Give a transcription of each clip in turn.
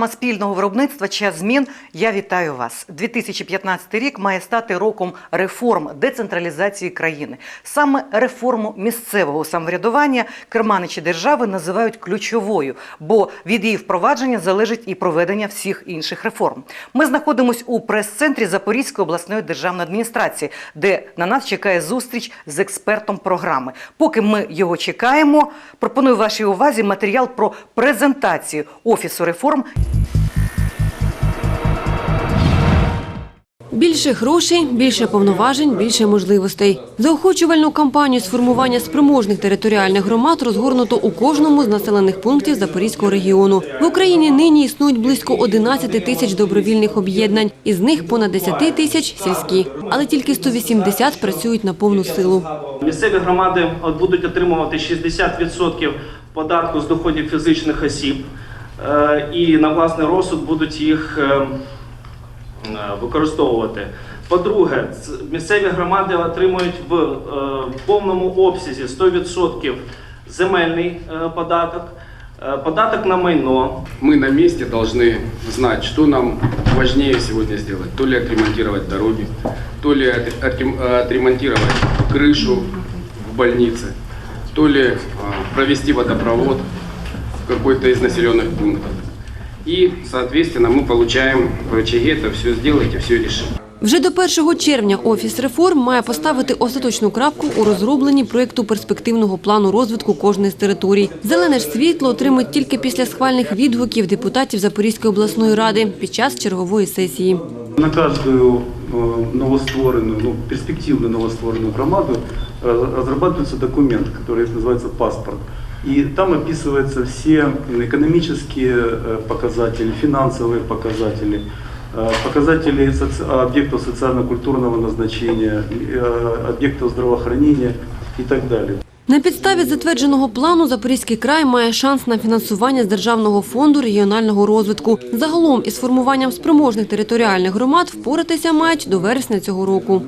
Програма спільного виробництва час змін. Я вітаю вас. 2015 рік має стати роком реформ децентралізації країни. Саме реформу місцевого самоврядування керманичі держави називають ключовою, бо від її впровадження залежить і проведення всіх інших реформ. Ми знаходимося у прес-центрі Запорізької обласної державної адміністрації, де на нас чекає зустріч з експертом програми. Поки ми його чекаємо, пропоную вашій увазі матеріал про презентацію офісу реформ Більше грошей, більше повноважень, більше можливостей. Заохочувальну кампанію з формування спроможних територіальних громад розгорнуто у кожному з населених пунктів Запорізького регіону. В Україні нині існують близько 11 тисяч добровільних об'єднань, із них понад 10 тисяч сільські, але тільки 180 працюють на повну силу. Місцеві громади будуть отримувати 60% податку з доходів фізичних осіб е, і на власний розсуд будуть їх е, використовувати. По-друге, ц- місцеві громади отримують в е, повному обсязі 100% земельний е, податок, е, податок на майно, Мы на месте должны знать, что нам важнее сегодня сделать. То ли отремонтировать дороги, то ли от- отрем- отремонтировать крышу в больнице, то ли а, провести водопровод в какой-то из населенных пунктов. И, соответственно, мы получаем в очаге это все сделать и все решить. Вже до 1 червня Офіс реформ має поставити остаточну крапку у розробленні проєкту перспективного плану розвитку кожної з територій. Зелене ж світло отримають тільки після схвальних відгуків депутатів Запорізької обласної ради під час чергової сесії. На каждую э, новоствореную, ну, перспективную новоствореную громаду э, разрабатывается документ, который называется паспорт. И там описываются все экономические э, показатели, финансовые показатели, э, показатели соци- объектов социально-культурного назначения, э, объектов здравоохранения и так далее. На підставі затвердженого плану Запорізький край має шанс на фінансування з Державного фонду регіонального розвитку. Загалом із формуванням спроможних територіальних громад впоратися мають до вересня цього року.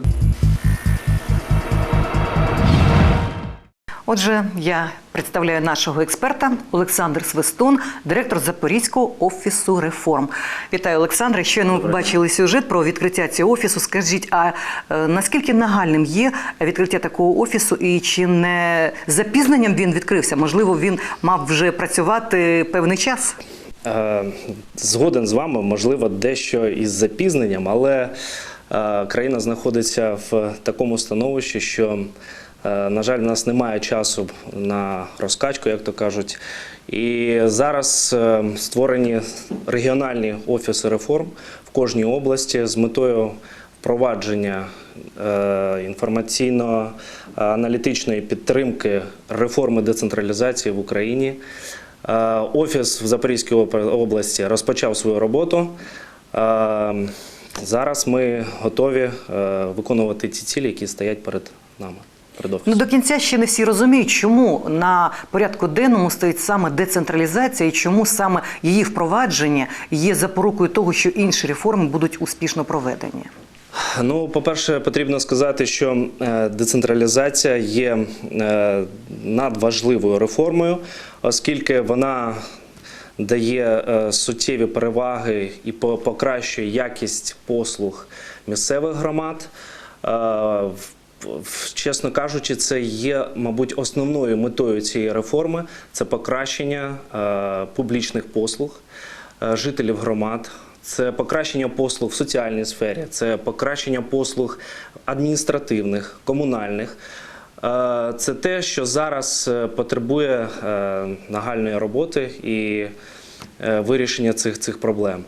Отже, я представляю нашого експерта Олександр Свистун, директор Запорізького офісу реформ. Вітаю, Олександре. Щойно ми бачили сюжет про відкриття цього офісу. Скажіть, а е, наскільки нагальним є відкриття такого офісу, і чи не запізненням він відкрився? Можливо, він мав вже працювати певний час? Е, Згоден з вами, можливо, дещо із запізненням, але е, країна знаходиться в такому становищі, що, на жаль, в нас немає часу на розкачку, як то кажуть. І зараз е, створені регіональні офіси реформ в кожній області з метою впровадження е, інформаційно-аналітичної підтримки реформи децентралізації в Україні. Е, Офіс в Запорізькій області розпочав свою роботу. Е, Зараз ми готові е, виконувати ті цілі, які стоять перед нами. Ну до кінця ще не всі розуміють, чому на порядку денному стоїть саме децентралізація і чому саме її впровадження є запорукою того, що інші реформи будуть успішно проведені. Ну, по-перше, потрібно сказати, що е, децентралізація є е, надважливою реформою, оскільки вона дає е, суттєві переваги і по- покращує якість послуг місцевих громад. Чесно кажучи, це є, мабуть, основною метою цієї реформи це покращення е, публічних послуг е, жителів громад. Це покращення послуг в соціальній сфері, це покращення послуг адміністративних, комунальних. Е, Це те, що зараз потребує нагальної роботи і вирішення цих, цих проблем.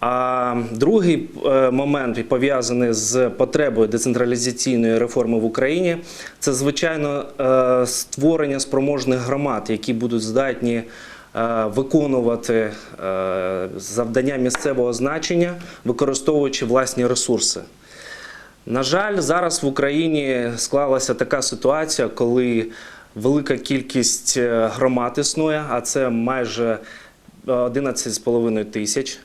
А другий е, момент пов'язаний з потребою децентралізаційної реформи в Україні, це звичайно е, створення спроможних громад, які будуть здатні е, виконувати завдання місцевого значення, використовуючи власні ресурси. На жаль, зараз в Україні склалася така ситуація, коли велика кількість громад існує, а це майже е, 11,5 тисяч.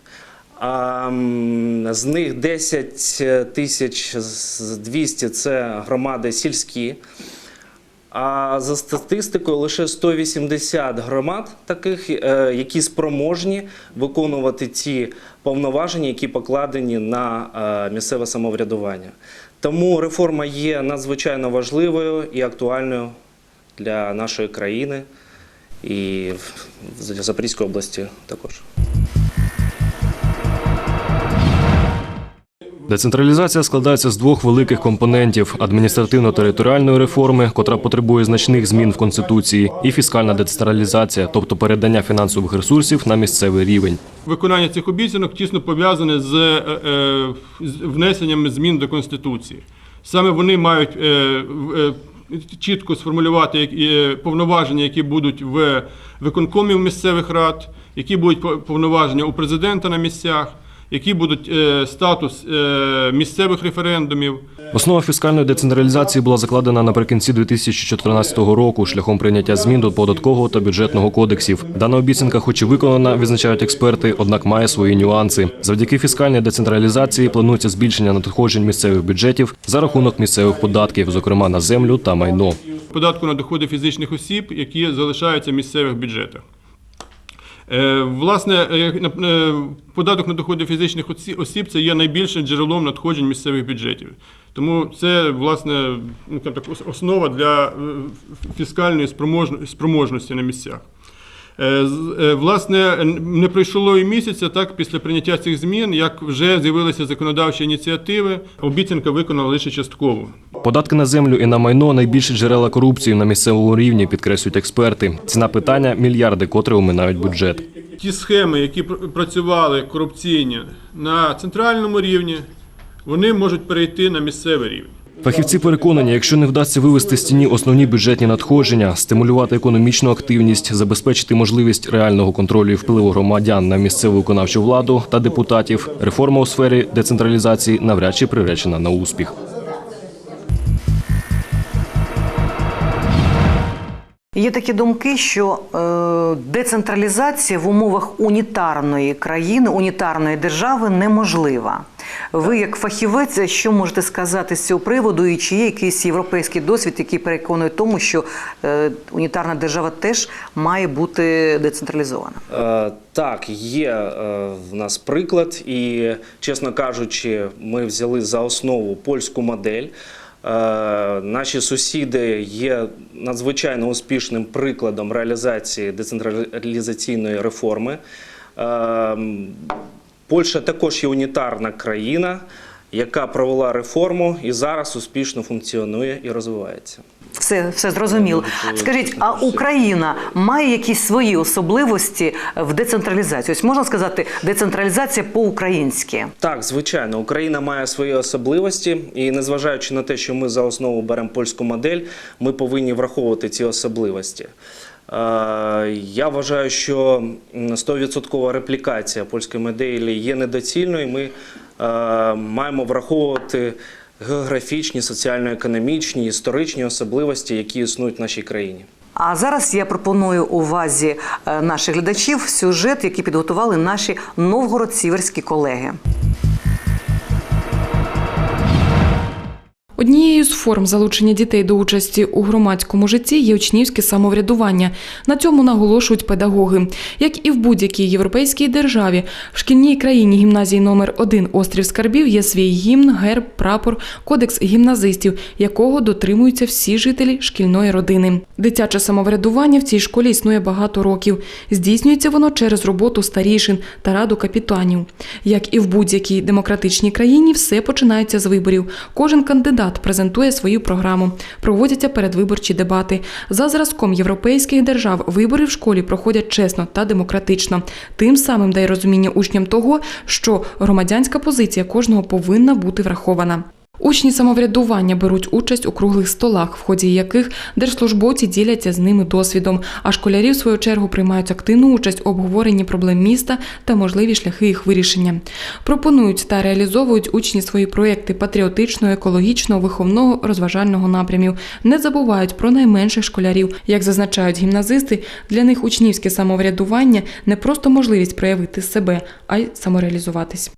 А з них 10 тисяч з 200 – це громади сільські. А за статистикою, лише 180 громад таких, е, які спроможні виконувати ті повноваження, які покладені на е, місцеве самоврядування. Тому реформа є надзвичайно важливою і актуальною для нашої країни і Запорізької області також. Децентралізація складається з двох великих компонентів: адміністративно-територіальної реформи, котра потребує значних змін в конституції, і фіскальна децентралізація, тобто передання фінансових ресурсів на місцевий рівень. Виконання цих обіцянок тісно пов'язане з е, е, внесенням змін до Конституції. Саме вони мають е, чітко сформулювати повноваження, які будуть в виконкомів місцевих рад, які будуть по- повноваження у президента на місцях, які будуть е, статус е, місцевих референдумів. Основа фіскальної децентралізації була закладена наприкінці 2014 року шляхом прийняття змін до податкового та бюджетного кодексів. Дана обіцянка, хоч і виконана, відзначають експерти, однак має свої нюанси. Завдяки фіскальній децентралізації планується збільшення надходжень місцевих бюджетів за рахунок місцевих податків, зокрема на землю та майно. податку на доходи фізичних осіб, які залишаються в місцевих бюджетах. Е, Власне, е, е, податок на доходи фізичних осі- осіб це є найбільшим джерелом надходжень місцевих бюджетів. Тому це, власне, ну, основа для фіскальної спроможно- спроможності на місцях. Е, е, Власне, не пройшло і місяця, так, після прийняття цих змін, як вже з'явилися законодавчі ініціативи, обіцянка виконала лише частково. Податки на землю і на майно найбільші джерела корупції на місцевому рівні, підкреслюють експерти. Ціна питання мільярди, котрі оминають бюджет. ті схеми, які пр- працювали корупційні на центральному рівні, вони можуть перейти на місцевий рівень. Фахівці переконані, якщо не вдасться вивести з тіні основні бюджетні надходження, стимулювати економічну активність, забезпечити можливість реального контролю і впливу громадян на місцеву виконавчу владу та депутатів, реформа у сфері децентралізації навряд чи приречена на успіх. Є такі думки, що е, децентралізація в умовах унітарної країни, унітарної держави неможлива. Ви, як фахівець, що можете сказати з цього приводу, і чи є якийсь європейський досвід, який переконує тому, що е, унітарна держава теж має бути децентралізована? Е, Так, є е, в нас приклад, і чесно кажучи, ми взяли за основу польську модель. Наші сусіди є надзвичайно успішним прикладом реалізації децентралізаційної реформи. Е, Польща також є унітарна країна, яка провела реформу і зараз успішно функціонує і розвивається. Все, все зрозуміло. Скажіть, а Україна має якісь свої особливості в децентралізації? Ось можна сказати, децентралізація по-українськи. Так, звичайно, Україна має свої особливості, і незважаючи на те, що ми за основу беремо польську модель, ми повинні враховувати ці особливості. Е, Я вважаю, що м, 100% реплікація польської моделі є недоцільною. Ми е, маємо враховувати географічні, соціально-економічні, історичні особливості, які існують в нашій країні. А зараз я пропоную увазі е, наших глядачів сюжет, який підготували наші новгород-сіверські колеги. Однією з форм залучення дітей до участі у громадському житті є учнівське самоврядування. На цьому наголошують педагоги. Як і в будь-якій європейській державі, в шкільній країні гімназії номер 1 Острів Скарбів є свій гімн, герб, прапор, кодекс гімназистів, якого дотримуються всі жителі шкільної родини. Дитяче самоврядування в цій школі існує багато років. Здійснюється воно через роботу старішин та раду капітанів. Як і в будь-якій демократичній країні, все починається з виборів. Кожен кандидат презентує свою програму. Проводяться передвиборчі дебати. За зразком європейських держав вибори в школі проходять чесно та демократично. Тим самим дає розуміння учням того, що громадянська позиція кожного повинна бути врахована. Учні самоврядування беруть участь у круглих столах, в ході яких держслужбовці діляться з ними досвідом, а школярі, в свою чергу, приймають активну участь у обговоренні проблем міста та можливі шляхи їх вирішення. Пропонують та реалізовують учні свої проекти патріотичного, екологічного, виховного, розважального напрямів. Не забувають про найменших школярів. Як зазначають гімназисти, для них учнівське самоврядування не просто можливість проявити себе, а й самореалізуватись.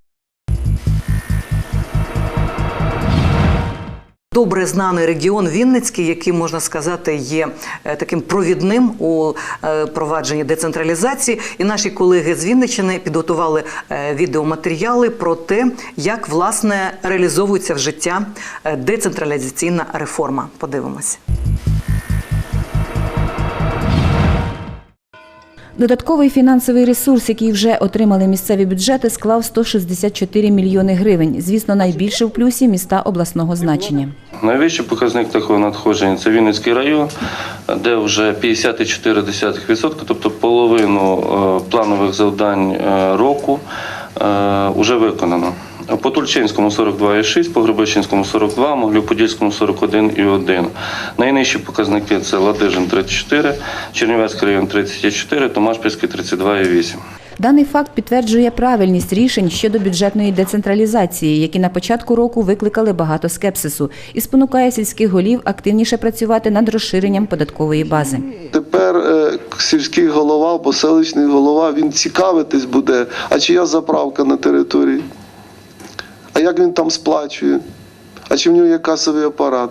Добре знаний регіон Вінницький, який можна сказати є е, таким провідним у е, провадженні децентралізації. І наші колеги з Вінниччини підготували е, відеоматеріали про те, як власне реалізовується в життя децентралізаційна реформа. Подивимось. Додатковий фінансовий ресурс, який вже отримали місцеві бюджети, склав 164 мільйони гривень. Звісно, найбільше в плюсі міста обласного значення. Найвищий показник такого надходження це Вінницький район, де вже 54%, тобто половину е, планових завдань е, року вже виконано. По Тульчинському 42,6, по Гребещинському 42, Моглів-Подільському 41,1. Найнижчі показники це Ладижин 34, Чернівецький район 34, Томашпільський 32,8. Даний факт підтверджує правильність рішень щодо бюджетної децентралізації, які на початку року викликали багато скепсису, і спонукає сільських голів активніше працювати над розширенням податкової бази. Тепер е, сільський голова або селищний голова він цікавитись буде, а чия заправка на території, а як він там сплачує, а чи в нього є касовий апарат.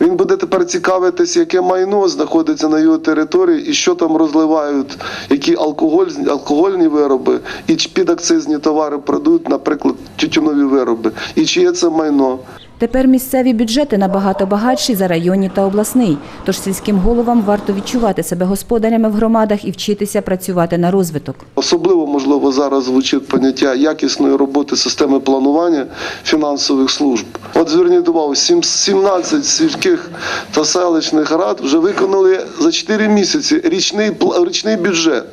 Він буде тепер цікавитись, яке майно знаходиться на його території і що там розливають, які алкоголь, алкогольні вироби і підакцизні товари продають, наприклад, тютюнові вироби. І чиє це майно. Тепер місцеві бюджети набагато багатші за районні та обласний. Тож сільським головам варто відчувати себе господарями в громадах і вчитися працювати на розвиток. Особливо можливо зараз звучить поняття якісної роботи системи планування фінансових служб. От зверніть увагу, сім- 17 сільських та селищних рад вже виконали за 4 місяці річний річний бюджет.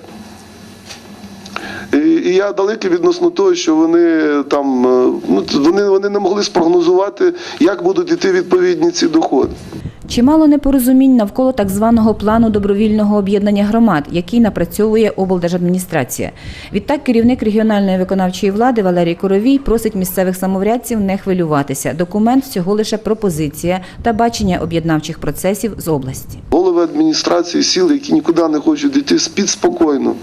І, і я далекий відносно того, що вони там е, ну вони, вони не могли спрогнозувати, як будуть іти відповідні ці доходи. Чимало непорозумінь навколо так званого плану добровільного об'єднання громад, який напрацьовує облдержадміністрація. Відтак керівник регіональної виконавчої влади Валерій Коровій просить місцевих самоврядців не хвилюватися. Документ всього лише пропозиція та бачення об'єднавчих процесів з області. Голови адміністрації сіл, які нікуди не хочуть йти, спіть спокійно,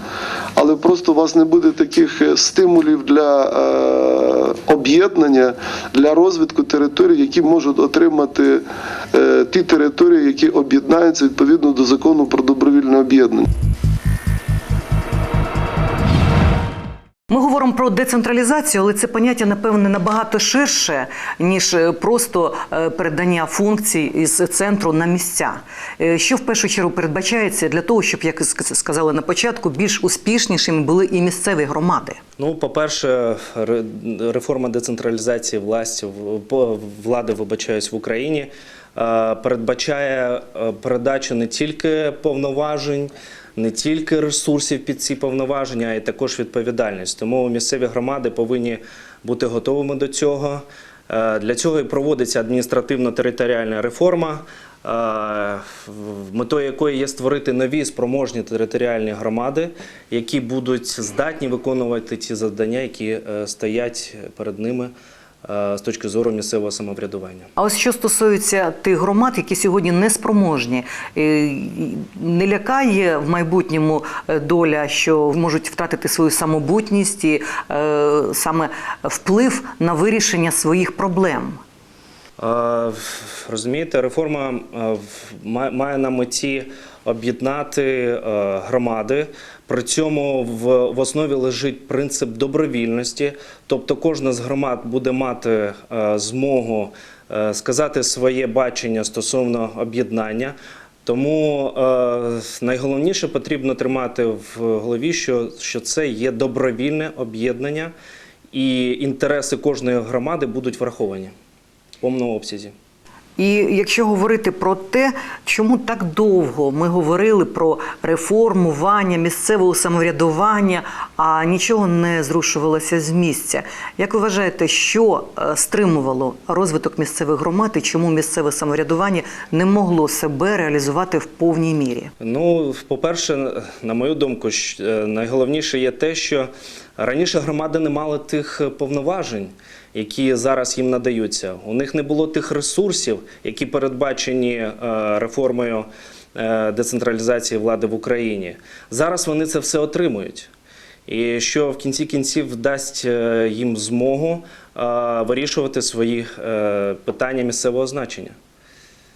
але просто у вас не буде таких е, стимулів для е, об'єднання, для розвитку територій, які можуть отримати е, ті території, які об'єднаються відповідно до закону про добровільне об'єднання. Ми говоримо про децентралізацію, але це поняття, напевне, набагато ширше, ніж е, просто е, передання функцій із центру на місця. Е, Що в першу чергу передбачається для того, щоб, як сказали на початку, більш успішнішими були і місцеві громади. Ну, по-перше, реформа децентралізації власті влади, вибачаюсь, в Україні передбачає передачу не тільки повноважень, не тільки ресурсів під ці повноваження, а й також відповідальність. Тому місцеві громади повинні бути готовими до цього. Е, Для цього і проводиться адміністративно-територіальна реформа, е, метою якої є створити нові спроможні територіальні громади, які будуть здатні виконувати ті завдання, які е, стоять перед ними з точки зору місцевого самоврядування. А ось що стосується тих громад, які сьогодні неспроможні, е, не лякає в майбутньому е, доля, що можуть втратити свою самобутність і е, саме вплив на вирішення своїх проблем. Е, Розумієте, реформа е, має на меті об'єднати е, громади. При цьому в, в основі лежить принцип добровільності, тобто кожна з громад буде мати е, змогу е, сказати своє бачення стосовно об'єднання. Тому е, найголовніше потрібно тримати в голові, що, що це є добровільне об'єднання, і інтереси кожної громади будуть враховані в повному обсязі. І якщо говорити про те, чому так довго ми говорили про реформування місцевого самоврядування, а нічого не зрушувалося з місця. Як ви вважаєте, що е, стримувало розвиток місцевих громад і чому місцеве самоврядування не могло себе реалізувати в повній мірі? Ну, по-перше, на мою думку, е, найголовніше є те, що раніше громади не мали тих е, повноважень, які зараз їм надаються. У них не було тих ресурсів, які передбачені е, реформою е, децентралізації влади в Україні. Зараз вони це все отримують. і що в кінці кінців дасть е, їм змогу вирішувати свої питання місцевого значення.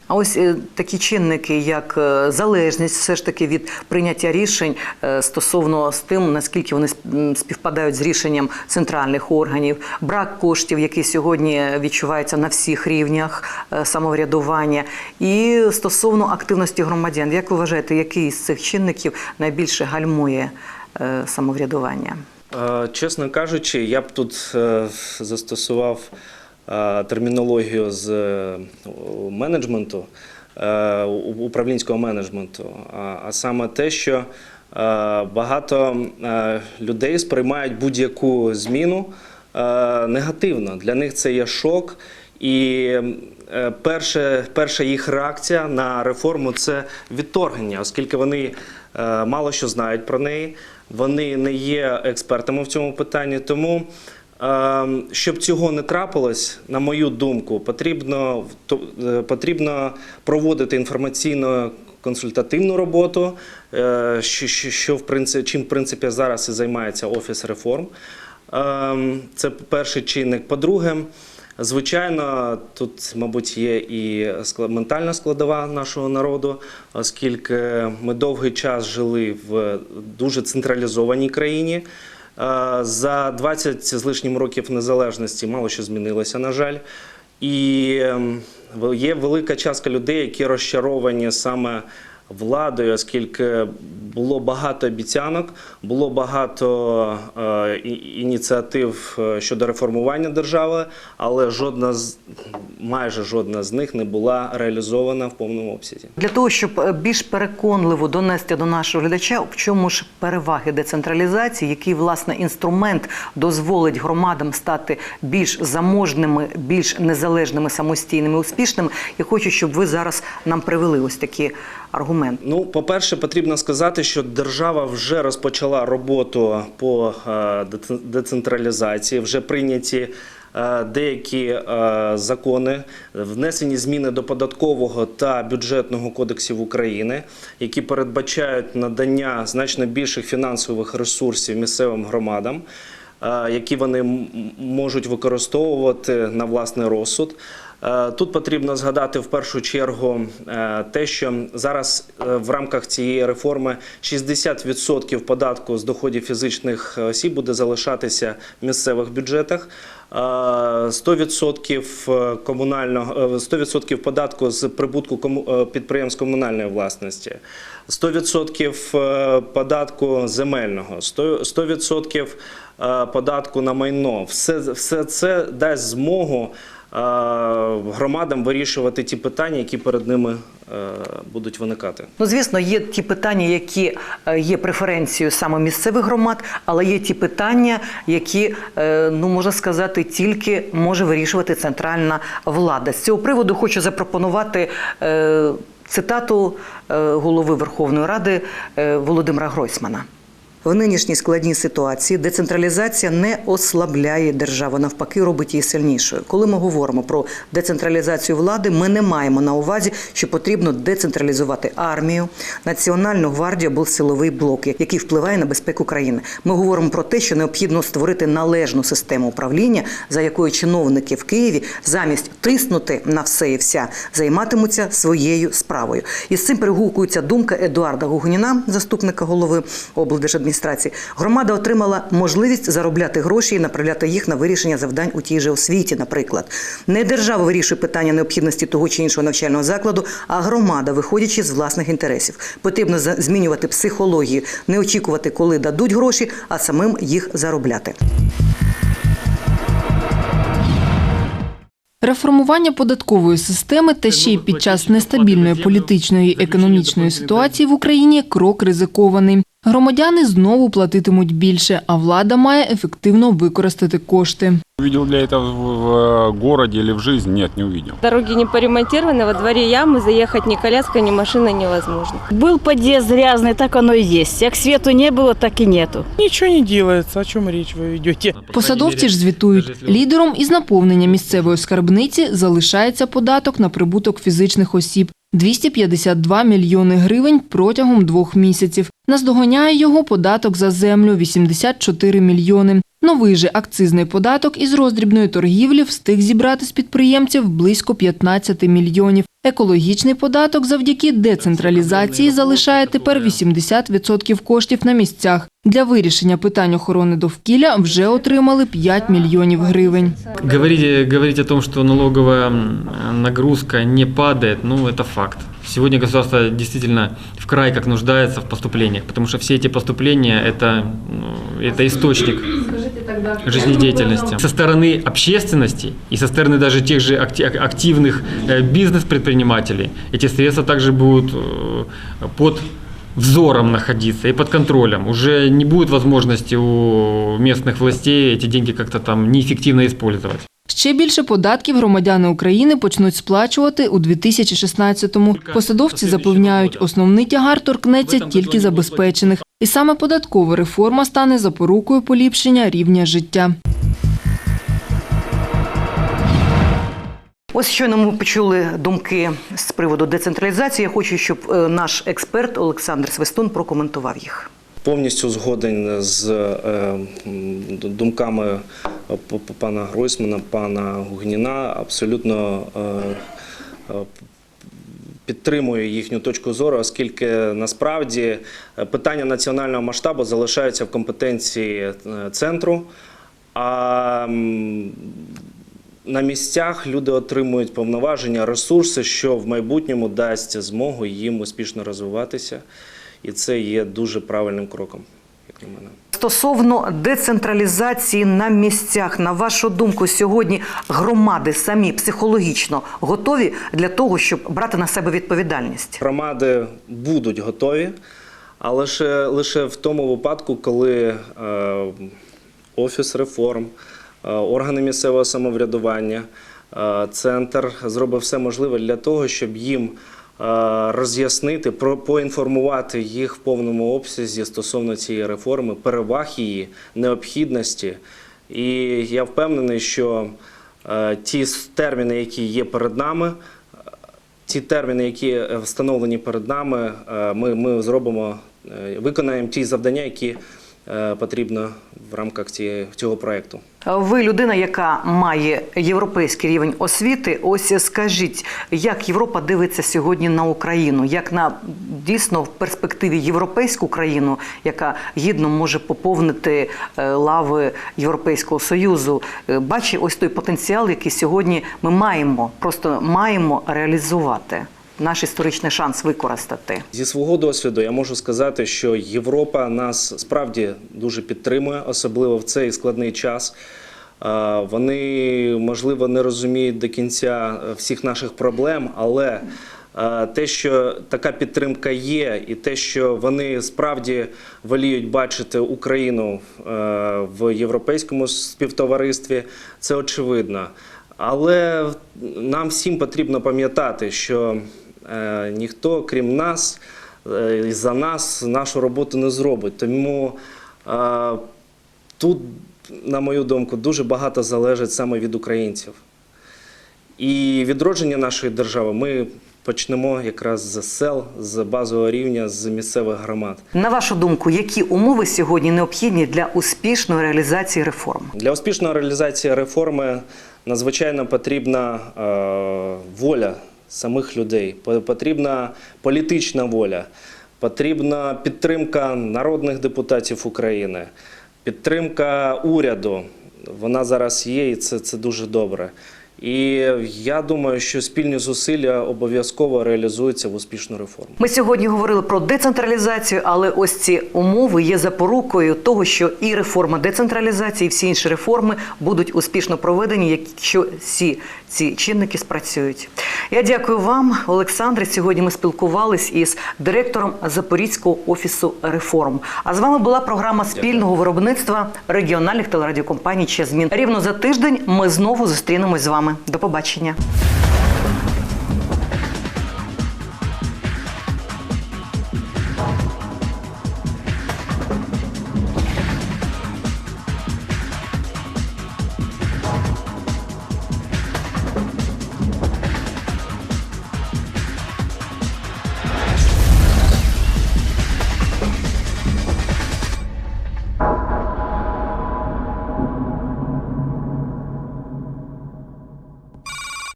А ось е, такі чинники, як е, залежність, все ж таки від прийняття рішень е, стосовно з тим, наскільки вони співпадають з рішенням центральних органів, брак коштів, який сьогодні відчувається на всіх рівнях самоврядування, і стосовно активності громадян. Як ви вважаєте, який з цих чинників найбільше гальмує самоврядування? Чесно кажучи, я б тут застосував термінологію з е, менеджменту, е, управлінського менеджменту, а- саме те, що е, багато е, людей сприймають будь-яку зміну е, негативно. Для них це є шок. І е, перше, перша їх реакція на реформу це відторгнення, оскільки вони е, мало що знають про неї, вони не є експертами в цьому питанні. Тому, е, щоб цього не трапилось, на мою думку, потрібно, е, потрібно проводити інформаційно. Консультативну роботу, е, що, в принципі, чим в принципі зараз і займається офіс реформ. Ем, Це перший чинник. По-друге, звичайно, тут, мабуть, є і ментальна складова нашого народу, оскільки ми довгий час жили в дуже централізованій країні. Е, За 20 з лишнім років незалежності мало що змінилося, на жаль. І ем, є велика частка людей, які розчаровані саме владою, оскільки було багато обіцянок, було багато е, ініціатив е, щодо реформування держави, але жодна з майже жодна з них не була реалізована в повному обсязі. Для того, щоб е, більш переконливо донести до нашого глядача, в чому ж переваги децентралізації, який власне інструмент дозволить громадам стати більш заможними, більш незалежними, самостійними, успішними, я хочу, щоб ви зараз нам привели ось такі аргументи. Ну, по-перше, потрібно сказати, що держава вже розпочала роботу по е, децентралізації, вже прийняті е, деякі е, закони, внесені зміни до податкового та бюджетного кодексів України, які передбачають надання значно більших фінансових ресурсів місцевим громадам. Які вони можуть використовувати на власний розсуд. Е, Тут потрібно згадати в першу чергу е, те, що зараз е, в рамках цієї реформи 60% податку з доходів фізичних осіб буде залишатися в місцевих бюджетах. е, 100% комунального е, 100% податку з прибутку підприємств комунальної власності, 100% е, податку земельного, 100 100% е, податку на майно. Все, все це дасть змогу громадам вирішувати ті питання, які перед ними е, будуть виникати. Ну, звісно, є ті питання, які е, є преференцією саме місцевих громад, але є ті питання, які, е, ну можна сказати, тільки може вирішувати центральна влада. З цього приводу хочу запропонувати. е, Цитату е, голови Верховної Ради е, Володимира Гройсмана. В нинішній складній ситуації децентралізація не ослабляє державу, навпаки, робить її сильнішою. Коли ми говоримо про децентралізацію влади, ми не маємо на увазі, що потрібно децентралізувати армію, національну гвардію або силовий блок, який впливає на безпеку країни. Ми говоримо про те, що необхідно створити належну систему управління, за якою чиновники в Києві замість тиснути на все і вся займатимуться своєю справою. І з цим перегукується думка Едуарда Гугніна, заступника голови облдержадміністрації. Громада отримала можливість заробляти гроші і направляти їх на вирішення завдань у тій же освіті, наприклад. Не держава вирішує питання необхідності того чи іншого навчального закладу, а громада, виходячи з власних інтересів. Потрібно змінювати психологію, не очікувати, коли дадуть гроші, а самим їх заробляти. Реформування податкової системи та ще й під час нестабільної політичної і економічної ситуації в Україні крок ризикований. Громадяни знову платитимуть більше, а влада має ефективно використати кошти. Увидел ли я это в, в городе или в жизни? Нет, не увидел. Дороги не поремонтированы, во дворе ямы, заехать ни коляской, ни машиной невозможно. Был подъезд грязный, так оно и есть. Как свету не было, так и нету. Ничего не делается. О чем речь вы ведете? Посадовці ж звітують, лідером із наповнення місцевої скарбниці залишається податок на прибуток фізичних осіб. 252 мільйони гривень протягом двох місяців. Наздоганяє його податок за землю – 84 мільйони. Новий же акцизний податок із роздрібної торгівлі встиг зібрати з підприємців близько 15 мільйонів. Екологічний податок завдяки децентралізації залишає тепер 80% коштів на місцях. Для вирішення питань охорони довкілля вже отримали 5 мільйонів гривень. Говорить, говорить о том, что налоговая м, нагрузка не падает, ну это факт. Сегодня государство действительно в край как нуждается в поступлениях, потому что все эти поступления это, ну, это источник жизнедеятельности. Со стороны общественности и со стороны даже тех же акти- активных э, бизнес-предпринимателей эти средства также будут э, под взором находиться и под контролем. Уже не будет возможности у местных властей эти деньги как-то там неэффективно использовать. Ще більше податків громадяни України почнуть сплачувати у 2016-му. Посадовці запевняють, основний тягар торкнеться тільки забезпечених. І саме податкова реформа стане запорукою поліпшення рівня життя. Ось щойно ми почули думки з приводу децентралізації. Я хочу, щоб е, наш експерт Олександр Свистун прокоментував їх. Повністю згоден з е, думками пана Гройсмана, пана Гугніна. Абсолютно е, е, підтримую їхню точку зору, оскільки насправді е, питання національного масштабу залишаються в компетенції е, центру. А на місцях люди отримують повноваження, ресурси, що в майбутньому дасть змогу їм успішно розвиватися. І це є дуже правильним кроком, мене. Стосовно децентралізації на місцях, на вашу думку, сьогодні громади самі психологічно готові для того, щоб брати на себе відповідальність. Громади будуть готові, а лише, лише в тому випадку, коли е, Офіс реформ, е, органи місцевого самоврядування, е, центр зробив все можливе для того, щоб їм роз'яснити, про- поінформувати їх в повному обсязі стосовно цієї реформи, переваг її, необхідності. І я впевнений, що е, ті терміни, які є перед нами, ті терміни, які е, встановлені перед нами, е, ми, ми зробимо, е, виконаємо ті завдання, які е, потрібно в рамках цього проєкту. Ви людина, яка має європейський рівень освіти. Ось скажіть, як Європа дивиться сьогодні на Україну, як на дійсно в перспективі європейську країну, яка гідно може поповнити е, лави Європейського союзу, Е, бачить ось той потенціал, який сьогодні ми маємо, просто маємо реалізувати. Наш історичний шанс використати. Зі свого досвіду я можу сказати, що Європа нас справді дуже підтримує, особливо в цей складний час. Вони, можливо, не розуміють до кінця е, всіх наших проблем, але е, те, що така підтримка є, і те, що вони справді воліють бачити Україну е, в європейському співтоваристві, це очевидно. Але нам всім потрібно пам'ятати, що ніхто, крім нас, е, і за нас нашу роботу не зробить. Тому е, тут, на мою думку, дуже багато залежить саме від українців. І відродження нашої держави ми почнемо якраз з сел, з базового рівня, з місцевих громад. На вашу думку, які умови сьогодні необхідні для успішної реалізації реформ? Для успішної реалізації реформи надзвичайно потрібна е, воля самих людей, по- потрібна політична воля, потрібна підтримка народних депутатів України, підтримка уряду. Вона зараз є, і це, це дуже добре. І я думаю, що спільні зусилля обов'язково реалізуються в успішну реформу. Ми сьогодні говорили про децентралізацію, але ось ці умови є запорукою того, що і реформа децентралізації, і всі інші реформи будуть успішно проведені, якщо всі ці чинники спрацюють. Я дякую вам, Олександре. Сьогодні ми спілкувались із директором Запорізького офісу реформ. А з вами була програма спільного виробництва регіональних телерадіокомпаній «Час змін». Рівно за тиждень ми знову зустрінемось з вами. До побачення.